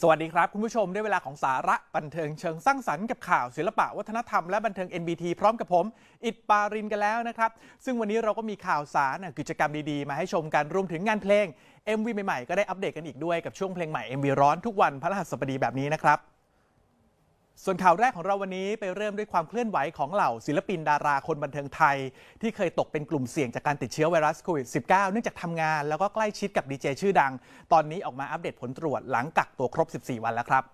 สวัสดีครับ คุณผู้ชมได้เวลาของสาระบันเทิงเชิงสร้างสรรค์กับข่าวศิลปะวัฒนธรรมและบันเทิง NBT พร้อมกับผม อิดปารินกันแล้วนะครับ ซึ่งวันนี้เราก็มีข่าวสารกิจกรรมดีๆ มาให้ชมกันรวมถึงงานเพลง MV ใหม่ๆ ก็ได้อัปเดตกันอีกด้วยกับช่วงเพลงใหม่ MV ร้อนทุกวันพระรหัสบดีแบบนี้นะครับ ส่วนข่าวแรกของเราวันนี้ไปเริ่มด้วยความเคลื่อนไหวของเหล่าศิลปินดาราคนบันเทิงไทย ที่เคยตกเป็นกลุ่มเสี่ยงจากการติดเชื้อไวรัสโควิด -19 เนื่องจากทำงานแล้วก็ใกล้ชิดกับดีเจชื่อดัง ตอนนี้ออกมาอัปเดตผลตรวจหลังกักตัวครบ 14 วันแล้วครับ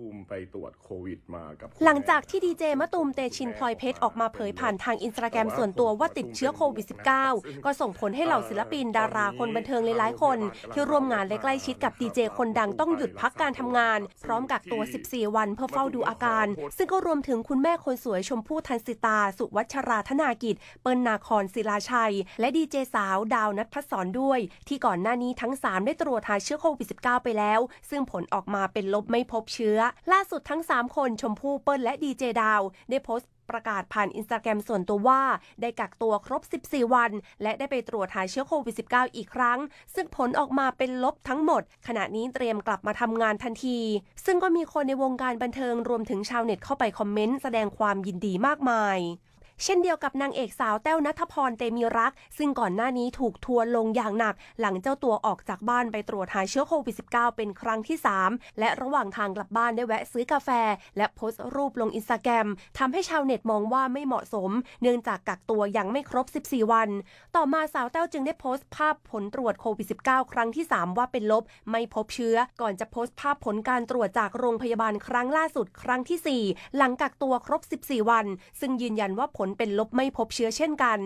ตูมไปตรวจโควิดมากับ หลังจากที่ดีเจมะตูมเตชินพลอยเพชรออกมาเผยผ่านทางอินสตาแกรมส่วนตัวว่าติดเชื้อโควิด -19 ก็ส่งผลให้เหล่าศิลปินดาราคนบันเทิงหลายๆคน ที่ร่วมงานและใกล้ชิดกับดีเจคนดังต้องหยุดพักการทำงาน พร้อมกักตัว 14 วันเพื่อเฝ้าดูอาการ ซึ่งก็รวมถึงคุณแม่คนสวยชมพู่ทันสิตา สุวัชราธนากิจ เปิ้ลนาคอนศิลาชัย และดีเจสาวดาวนัทพัศรด้วย ที่ก่อนหน้านี้ทั้ง 3 ได้ตรวจหาเชื้อโควิด -19 ไปแล้ว ซึ่งผลออกมาเป็นลบไม่พบเชื้อล่าสุดทั้ง 3 คนชมพู่เปิ้ลและดีเจดาว ได้โพสต์ประกาศผ่านอินสตาแกรมส่วนตัวว่า ได้กักตัวครบ 14 วัน และได้ไปตรวจหาเชื้อโควิด -19 อีกครั้ง ซึ่งผลออกมาเป็นลบทั้งหมด ขณะนี้เตรียมกลับมาทำงานทันที ซึ่งก็มีคนในวงการบันเทิงรวมถึงชาวเน็ตเข้าไปคอมเมนต์แสดงความยินดีมากมาย เช่นเดียวกับนางเอกสาวแต้วนัทพรเตมีรัก ซึ่งก่อนหน้านี้ถูกทัวร์ลงอย่างหนัก หลังเจ้าตัวออกจากบ้านไปตรวจหาเชื้อโควิด -19 เป็นครั้งที่ 3 และระหว่างทางกลับบ้านได้แวะซื้อกาแฟ และโพสต์รูปลงอินสตาแกรมทำให้ชาวเน็ตมองว่าไม่เหมาะสม เนื่องจากกักตัวยังไม่ครบ 14 วัน ต่อมาสาวแต้วจึงได้โพสต์ภาพผลตรวจโควิด -19 ครั้งที่ 3 ว่าเป็นลบ ไม่พบเชื้อ ก่อนจะโพสต์ภาพผลการตรวจจากโรงพยาบาลครั้งล่าสุดครั้งทีสี่4 หลังกักตัวครบ 14 วัน ซึ่งยืนยันว่าผลเป็นลบไม่พบเชื้อเช่นกัน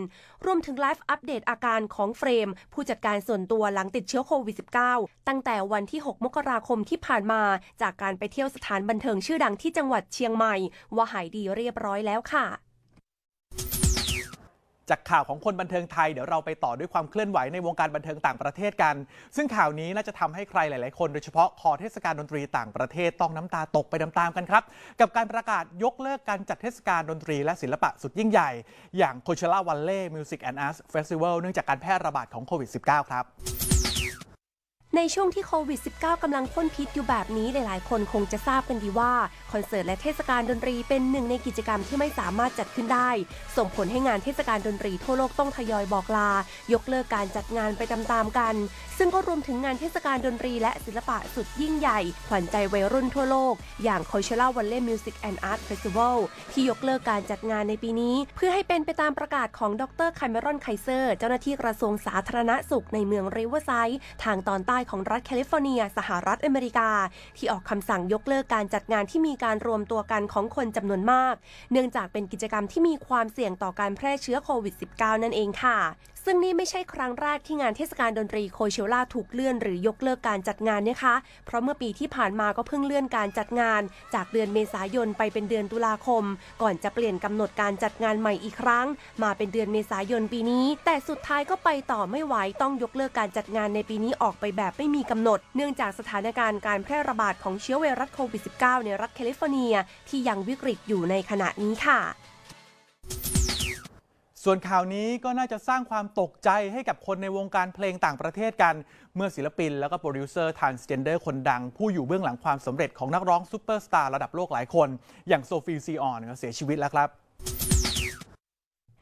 รวมถึงไลฟ์อัปเดตอาการของเฟรม ผู้จัดการส่วนตัวหลังติดเชื้อโควิด -19 ตั้งแต่วันที่ 6 มกราคมที่ผ่านมา จากการไปเที่ยวสถานบันเทิงชื่อดังที่จังหวัดเชียงใหม่ ว่าหายดีเรียบร้อยแล้วค่ะ จากข่าวของคนบันเทิงไทยเดี๋ยวเราไปต่อด้วยความเคลื่อนไหวในวงการบันเทิงต่างประเทศกัน ซึ่งข่าวนี้น่าจะทำให้ใครหลาย ๆ คนโดยเฉพาะคอเทศกาลดนตรีต่างประเทศต้องน้ำตาตกไปตามๆกันครับ กับการประกาศยกเลิกการจัดเทศกาลดนตรีและศิลปะสุดยิ่งใหญ่ อย่างโคเชล่าวันเล่มิวสิกแอนด์อาร์ตเฟสติวัลเนื่องจากการแพร่ระบาดของโควิด -19 ครับ ในช่วงที่โควิด -19 กำลังพ่นพิษอยู่แบบนี้หลายๆ คนคงจะทราบกันดีว่า คอนเสิร์ตและเทศกาลดนตรีเป็นหนึ่งในกิจกรรมที่ไม่สามารถจัดขึ้นได้ ส่งผลให้งานเทศกาลดนตรีทั่วโลกต้องทยอยบอกลา ยกเลิกการจัดงานไปตามๆกัน ซึ่งก็รวมถึงงานเทศกาลดนตรีและศิลปะสุดยิ่งใหญ่ ขวัญใจวัยรุ่นทั่วโลก อย่าง Coachella Valley Music and Art Festival ที่ยกเลิกการจัดงานในปีนี้ เพื่อให้เป็นไปตามประกาศของดรคาเมรอนไคเซอร์ เจ้าหน้าที่กระทรวงสาธารณสุขในเมืองริเวอร์ไซด์ทางตอนใต้ของรัฐแคลิฟอร์เนีย สหรัฐอเมริกา ที่ออกคำสั่งยกเลิกการจัดงานที่มีการรวมตัวกันของคนจำนวนมาก เนื่องจากเป็นกิจกรรมที่มีความเสี่ยงต่อการแพร่เชื้อโควิด -19 นั่นเองค่ะ ซึ่งนี่ไม่ใช่ครั้งแรกที่งานเทศกาลดนตรีโคเชล่าถูกเลื่อนหรือยกเลิกการจัดงานนะคะ เพราะเมื่อปีที่ผ่านมาก็เพิ่งเลื่อนการจัดงาน จากเดือนเมษายนไปเป็นเดือนตุลาคม ก่อนจะเปลี่ยนกำหนดการจัดงานใหม่อีกครั้ง มาเป็นเดือนเมษายนปีนี้ แต่สุดท้ายก็ไปต่อไม่ไหวต้องยกเลิกการจัดงานในปีนี้ออกไปแบบไม่มีกำหนด เนื่องจากสถานการณ์การแพร่ระบาดของเชื้อไวรัสโควิด -19 ในรัฐแคลิฟอร์เนีย ที่ยังวิกฤตอยู่ในขณะนี้ค่ะ ส่วนข่าวนี้ก็น่าจะสร้างความตกใจให้กับคนในวงการเพลงต่างประเทศกัน เมื่อศิลปินแล้วก็โปรดิวเซอร์ทานสเจนเดอร์คนดัง ผู้อยู่เบื้องหลังความสำเร็จของนักร้องซูเปอร์สตาร์ระดับโลกหลายคน อย่างโซฟีซีออนก็เสียชีวิตแล้วครับ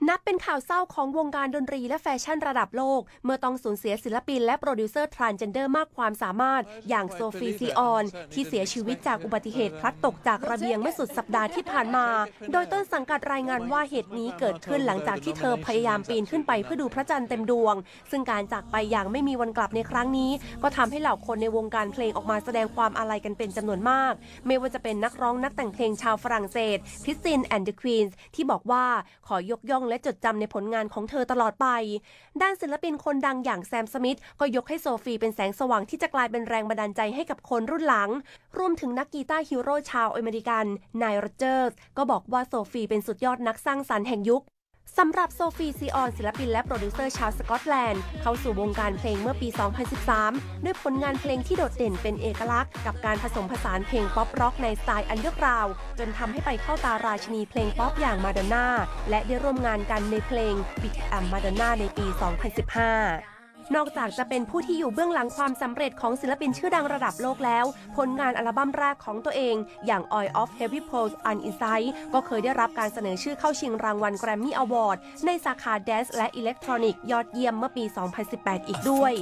นับเป็นข่าวเศร้าของวงการดนตรีและแฟชั่นระดับโลก เมื่อต้องสูญเสียศิลปินและโปรดิวเซอร์ทรานเจนเดอร์มากความสามารถ อย่างโซฟีซีออน ที่เสียชีวิตจากอุบัติเหตุพลัดตกจากระเบียงเมื่อสุดสัปดาห์ที่ผ่านมา โดยต้นสังกัดรายงานว่าเหตุนี้เกิดขึ้นหลังจากที่เธอพยายามปีนขึ้นไปเพื่อดูพระจันทร์เต็มดวง ซึ่งการจากไปอย่างไม่มีวันกลับในครั้งนี้ ก็ทำให้เหล่าคนในวงการเพลงออกมาแสดงความอาลัยกันเป็นจำนวนมาก ไม่ว่าจะเป็นนักร้องนักแต่งเพลงชาวฝรั่งเศสคริสตินแอนด์เดอะควีนส์ที่บอกว่าขอยกย่องและจดจำในผลงานของเธอตลอดไป ด้านศิลปินคนดังอย่างแซมสมิธก็ยกให้โซฟีเป็นแสงสว่างที่จะกลายเป็นแรงบันดาลใจให้กับคนรุ่นหลัง รวมถึงนักกีตาร์ฮีโร่ชาวอเมริกันนายโรเจอร์สก็บอกว่าโซฟีเป็นสุดยอดนักสร้างสรรค์แห่งยุค สำหรับโซฟีซีออนศิลปินและโปรดิวเซอร์ชาวสกอตแลนด์ เข้าสู่วงการเพลงเมื่อปี 2013 ด้วยผลงานเพลงที่โดดเด่นเป็นเอกลักษณ์ กับการผสมผสานเพลงป๊อปร็อกในสไตล์อันเดอร์กราว จนทำให้ไปเข้าตาราชินีเพลงป๊อปอย่างมาดอนน่าและได้ร่วมงานกันในเพลง Big Am Madonna ในปี 2015 นอกจากจะเป็นผู้ที่อยู่เบื้องหลังความสำเร็จของศิลปินชื่อดังระดับโลกแล้ว ผลงานอัลบั้มแรกของตัวเอง อย่าง Oil of Heavy Pearls Uninsight ก็เคยได้รับการเสนอชื่อเข้าชิงรางวัล Grammy Award ในสาขา Dance และ Electronic ยอดเยี่ยมเมื่อปี 2018 อีกด้วย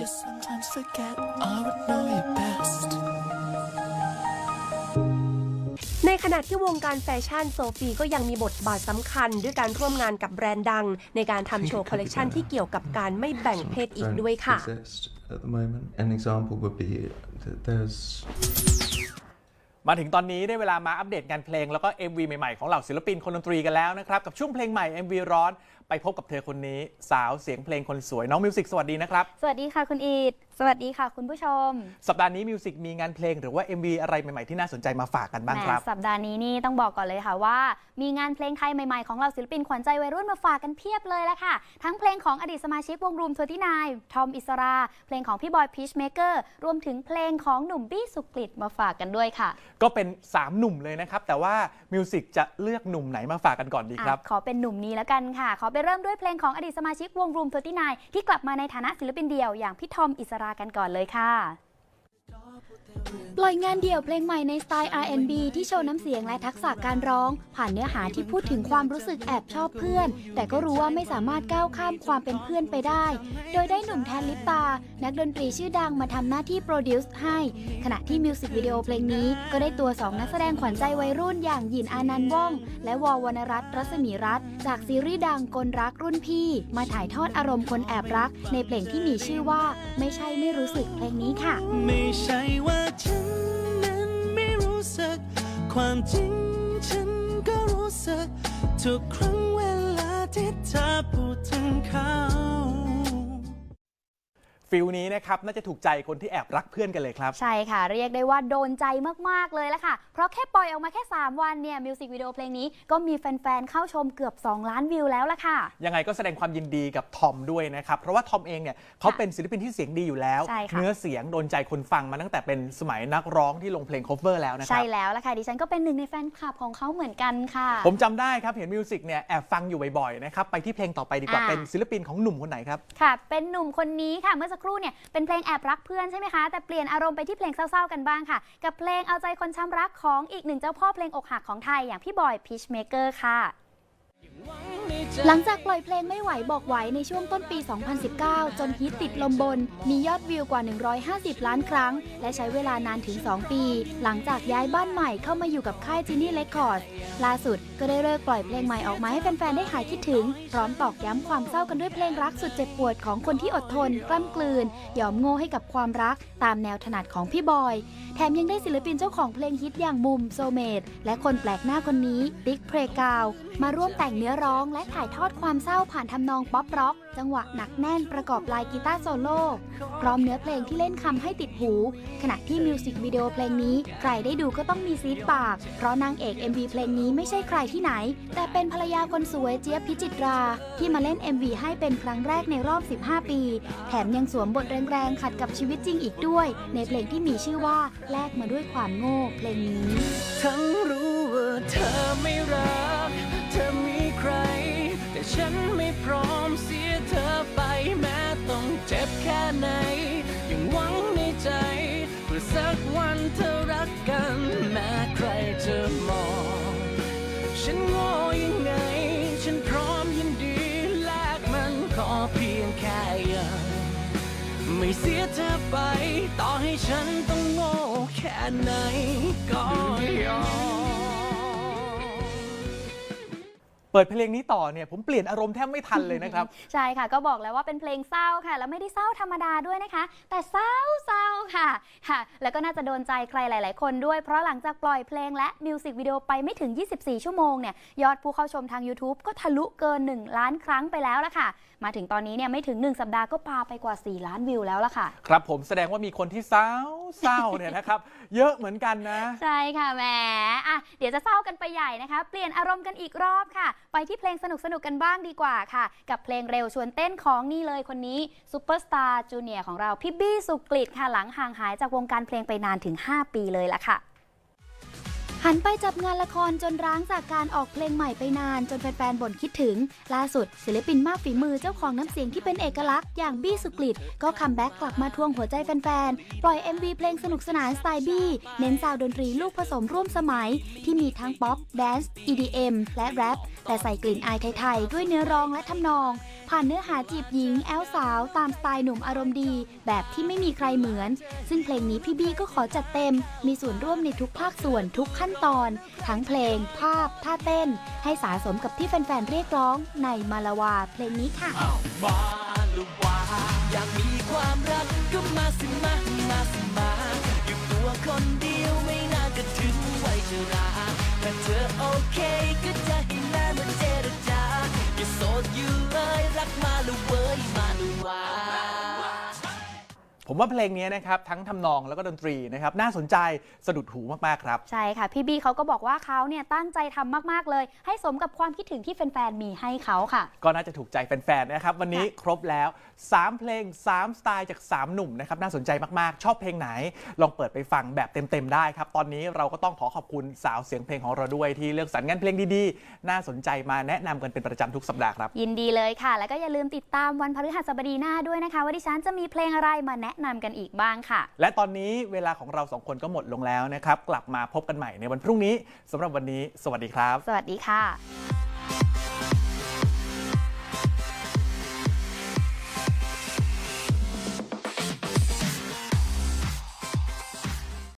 ในขณะที่วงการแฟชั่นโซฟีก็ยังมีบทบาทสำคัญ ด้วยการร่วมงานกับแบรนด์ดัง ในการทำโชว์คอลเลกชันที่เกี่ยวกับการไม่แบ่งเพศอีก don't ด้วยค่ะ exist at the moment. An example would be that there's มาถึงตอนนี้ได้เวลามาอัปเดตงานเพลงแล้วก็ MV ใหม่ๆ ของเหล่าศิลปินคนดนตรีกันแล้วนะครับ กับช่วงเพลงใหม่ MV ร้อน ไปพบกับเธอคนนี้สาวเสียงเพลงคนสวยน้องมิวสิกสวัสดีนะครับ สวัสดีค่ะคุณอีดสวัสดีค่ะคุณผู้ชม สัปดาห์นี้มิวสิกมีงานเพลงหรือว่า MV อะไรใหม่ๆที่น่าสนใจมาฝากกันบ้างครับแหมสัปดาห์นี้นี่ต้องบอกก่อนเลยค่ะว่า มีงานเพลงไทยใหม่ๆของเราศิลปินขวัญใจวัยรุ่นมาฝากกันเพียบเลยละค่ะ ทั้งเพลงของอดีตสมาชิกวงรูมทัวที่นายทอมอิสรา เพลงของพี่บอยพีชเมเกอร์รวมถึงเพลงของหนุ่มบี้สุกฤตมาฝากกันด้วยค่ะ ก็เป็น 3 หนุ่มเลยนะครับแต่ว่ามิวสิกจะเลือกหนุ่มไหนมาฝากกันก่อนดีครับอะขอเป็นหนุ่มนี้แล้วกันค่ะขอไปเริ่มด้วยเพลงของอดีตสมาชิกวงรูมทวที่นายที่กลับมาในฐานะศิลปินเดี่ยวอย่างพี่ทอมอิสรากันก่อนเลยค่ะ ปล่อยงานเดี่ยวเพลงใหม่ในสไตล์ R&B ที่โชว์น้ำเสียงและทักษะการร้อง ผ่านเนื้อหาที่พูดถึงความรู้สึกแอบชอบเพื่อน แต่ก็รู้ว่าไม่สามารถก้าวข้ามความเป็นเพื่อนไปได้ โดยได้หนุ่มแทนลิปตา นักดนตรีชื่อดังมาทำหน้าที่โปรดิวซ์ให้ ขณะที่มิวสิกวิดีโอเพลงนี้ ก็ได้ตัว 2 นักแสดงขวัญใจวัยรุ่นอย่างหยินอานันต์ว่อง และวอวรรณรัตน์รัศมีรัตน์จากซีรีส์ดังกลรักรุ่นพี่ มาถ่ายทอดอารมณ์คนแอบรัก ในเพลงที่มีชื่อว่า ไม่ใช่ไม่รู้สึกเพลงนี้ค่ะ ไม่ใช่ว่า ฉันนั้นไม่รู้สึก ความจริงฉันก็รู้สึก ทุกครั้งเวลาที่เธอพูดถึงเขา ฟิลนี้นะครับน่าจะถูกใจคนที่แอบรักเพื่อนกันเลยครับ ใช่ค่ะ เรียกได้ว่าโดนใจมาก ๆ เลยละค่ะ เพราะแค่ปล่อยออกมาแค่ 3 วันเนี่ยมิวสิกวิดีโอเพลงนี้ก็มีแฟน ๆ เข้าชมเกือบ 2 ล้านวิวแล้วละค่ะ ยังไงก็แสดงความยินดีกับทอมด้วยนะครับ เพราะว่าทอมเองเนี่ยเขาเป็นศิลปินที่เสียงดีอยู่แล้ว ใช่ค่ะ เนื้อเสียงโดนใจคนฟังมาตั้งแต่เป็นสมัยนักร้องที่ลงเพลง cover แล้วนะคใช่รับ แล้วละค่ะดิฉันก็เป็นหนึ่งในแฟนคลับของเขาเหมือนกันค่ะ ผมจำได้ครับเห็นมิวสิกเนี่ยแอบฟังอยู่บ่อยๆนะครับไปที่เพลงต่อไปดีกว่าอ่า เป็นศิลปินของหนุ่มคนไหนครับ ค่ะ เป็นหนุ่มคนนี้ค่ะเมื่อสักครู่เนี่ยเป็นเพลงแอบรักเพื่อนใช่ไหมคะ แต่เปลี่ยนอารมณ์ไปที่เพลงเศร้าๆกันบ้างค่ะ กับเพลงเอาใจคนช้ำรักของอีกหนึ่งเจ้าพ่อเพลงอกหักของไทยอย่างพี่บอยพีชเมเกอร์ค่ะ หลังจากปล่อยเพลงไม่ไหวบอกไหวในช่วงต้นปี 2019 จนฮิตติดลมบน มียอดวิวกว่า 150 ล้านครั้ง และใช้เวลานานถึง 2 ปี หลังจากย้ายบ้านใหม่เข้ามาอยู่กับค่ายจินี่เ e คคอร์ดล่าสุดก็ได้เลิกปล่อยเพลงใหม่ออกมาให้แฟน ๆ ได้หายคิดถึง พร้อมตอกย้ำความเศร้ากันด้วยเพลงรักสุดเจ็บปวดของคนที่อดทน กล้ำกลืน ยอมโง่ให้กับความรัก ตามแนวถนัดของพี่บอย แถมยังได้ศิลปินเจ้าของเพลงฮิตอย่างมุมโซเมดและคนแปลกหน้าคนนี้ติ๊กเพรกาวมาร่วมแต่งเนื้อร้องและถ่ายทอดความเศร้าผ่านทำนองป๊อปร็อก จังหวะหนักแน่นประกอบลายกีตาร์โซโล่พร้อมเนื้อเพลงที่เล่นคำให้ติดหู ขณะที่มิวสิกวิดีโอเพลงนี้ ใครได้ดูก็ต้องมีซีดปาก เพราะนางเอก MV เพลงนี้ไม่ใช่ใครที่ไหน แต่เป็นภรรยาคนสวยเจี๊ยบพิจิตรา ที่มาเล่น MV ให้เป็นครั้งแรกในรอบ 15 ปี แถมยังสวมบทแรงๆขัดกับชีวิตจริงอีกด้วย ในเพลงที่มีชื่อว่าแลกมาด้วยความโง่เพลงนี้ ทั้งรู้ว่าเธอไม่รักเธอ ไหน ยังหวังในใจเพื่อสักวันเธอรักกัน แม้ใครจะมอง ฉันโง่ยังไง ฉันพร้อมยินดีแลกมันขอเพียงแค่ยังไม่เสียเธอไป ต่อให้ฉันต้องโง่แค่ไหนก็ยอม เปิดเพลงนี้ต่อเนี่ยผมเปลี่ยนอารมณ์แทบไม่ทันเลยนะครับ ใช่ค่ะ ก็บอกแล้วว่าเป็นเพลงเศร้าค่ะ แล้วไม่ได้เศร้าธรรมดาด้วยนะคะ แต่เศร้าเศร้าค่ะค่ะ แล้วก็น่าจะโดนใจใครหลาย ๆ คนด้วยเพราะหลังจากปล่อยเพลงและมิวสิกวิดีโอไปไม่ถึง 24 ชั่วโมงเนี่ยยอดผู้เข้าชมทาง YouTube ก็ทะลุเกิน 1 ล้านครั้งไปแล้วละค่ะ มาถึงตอนนี้เนี่ยไม่ถึง 1 สัปดาห์ก็ปาไปกว่า 4 ล้านวิวแล้วละค่ะ ครับผมแสดงว่ามีคนที่เศร้าเศร้าเนี่ยนะครับ เยอะเหมือนกันนะ ใช่ค่ะแหมอะเดี๋ยวจะเศร้ากันไปใหญ่นะคะ เปลี่ยนอารมณ์กันอีกรอบค่ะ ไปที่เพลงสนุกๆกันบ้างดีกว่าค่ะ กับเพลงเร็วชวนเต้นของนี่เลยคนนี้ซูเปอร์สตาร์จูเนียร์ของเราพี่บี้สุกฤตค่ะหลังห่างหายจากวงการเพลงไปนานถึง 5 ปีเลยละค่ะ หันไปจับงานละครจนร้างจากการออกเพลงใหม่ไปนานจนแฟนๆบ่นคิดถึง ล่าสุด ศิลปินมากฝีมือเจ้าของน้ำเสียงที่เป็นเอกลักษณ์อย่างบี้สุกฤตก็คัมแบ็กกลับมาทวงหัวใจแฟนๆ ปล่อย MV เพลงสนุกสนานสไตล์บี้ เน้นซาวดนตรีลูกผสมร่วมสมัย ที่มีทั้งป๊อป แดนซ์ EDM และแรปแต่ใส่กลิ่นอายไทยๆ ด้วยเนื้อร้องและทำนอง ผ่านเนื้อหาจีบหญิง แอลสาว ตามสไตล์หนุ่มอารมณ์ดี แบบที่ไม่มีใครเหมือน ซึ่งเพลงนี้พี่บี้ก็ขอจัดเต็ม มีส่วนร่วมในทุกภาคส่วนทุกขั้นนตอน ทั้งเพลง ภาพ ท่าเต้น ให้สาสมกับที่แฟนๆ เรียกร้องในมาลาวาเพลงนี้ค่ะมาลาวาอยากมีความรักก็มาสิมามาสิมาอยู่ตัวคนเดียวไม่น่าจะถึงไวัยชรา ผมว่าเพลงนี้นะครับทั้งทำนองแล้วก็ดนตรีนะครับน่าสนใจสะดุดหูมากๆครับ ใช่ค่ะ พี่บี้เขาก็บอกว่าเขาเนี่ยตั้งใจทำมากๆเลย ให้สมกับความคิดถึงที่แฟนๆมีให้เขาค่ะ ก็น่าจะถูกใจแฟนๆนะครับวันนี้ครบแล้ว 3 เพลง 3 สไตล์จาก 3 หนุ่มนะครับน่าสนใจมากๆ ชอบเพลงไหน ลองเปิดไปฟังแบบเต็มๆได้ครับตอนนี้เราก็ต้องขอขอบคุณสาวเสียงเพลงของเราด้วยที่เลือกสรรงานเพลงดีๆ น่าสนใจมาแนะนำกันเป็นประจำทุกสัปดาห์ครับยินดีเลยค่ะ แล้วก็อย่าลืมติดตามวันพฤหัสบดีหน้าด้วยนะคะว่าดิฉันจะมีเพลงอะไรมาแนะนำกันอีกบ้างค่ะ และตอนนี้เวลาของเราสองคนก็หมดลงแล้วนะครับ กลับมาพบกันใหม่ในวันพรุ่งนี้สำหรับวันนี้ สวัสดีครับ สวัสดีค่ะ